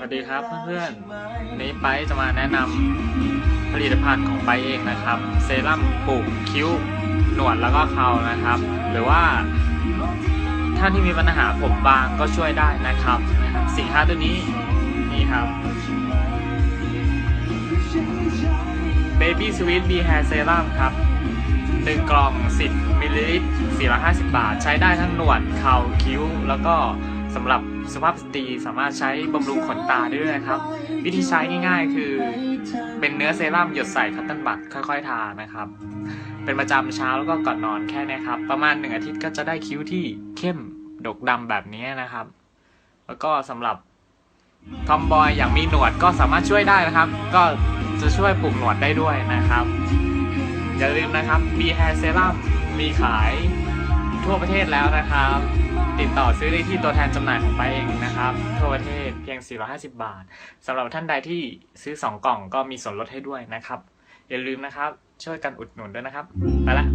วัสดีครับเพื่อนๆนี้ไปจะมาแนะนำผลิตภัณฑ์ของไปเองนะครับ เซรั่มปลูกคิ้ว หนวดแล้วก็เครานะครับ หรือว่าท่านที่มีปัญหาผมบางก็ช่วยได้นะครับนะครับสินค้าตัวนี้นี่ครับ Baby Sweet Be Hair Serum ครับหนึ่งกล่อง 10มิลลิลิตร450 บาท ใช้ได้ทั้งหนวดเข่าคิ้ว แล้วก็ สำหรับสุภาพสตรีสามารถใช้บำรุงขนตาได้ด้วยนะครับ วิธีใช้ง่ายๆ คือ เป็นเนื้อเซรั่มหยดใส่คัตติ้ลบัตค่อยๆ ทานะครับ เป็นประจำเช้าแล้วก็ก่อนนอนแค่นี้ครับ ประมาณหนึ่งอาทิตย์ก็จะได้คิ้วที่เข้มดกดำแบบนี้นะครับ แล้วก็สำหรับทอมบอยอย่างมีหนวดก็สามารถช่วยได้นะครับ ก็จะช่วยปลูกหนวดได้ด้วยนะครับ อย่าลืมนะครับ B Hair Serum มีขาย ทั่วประเทศแล้วนะครับ ติดต่อซื้อได้ที่ตัวแทนจำหน่ายของไปเองนะครับ ทั่วประเทศเพียง 450 บาทสำหรับท่านใดที่ซื้อ 2 กล่องก็มีส่วนลดให้ด้วยนะครับ อย่าลืมนะครับ ช่วยกันอุดหนุนด้วยนะครับ ไปละ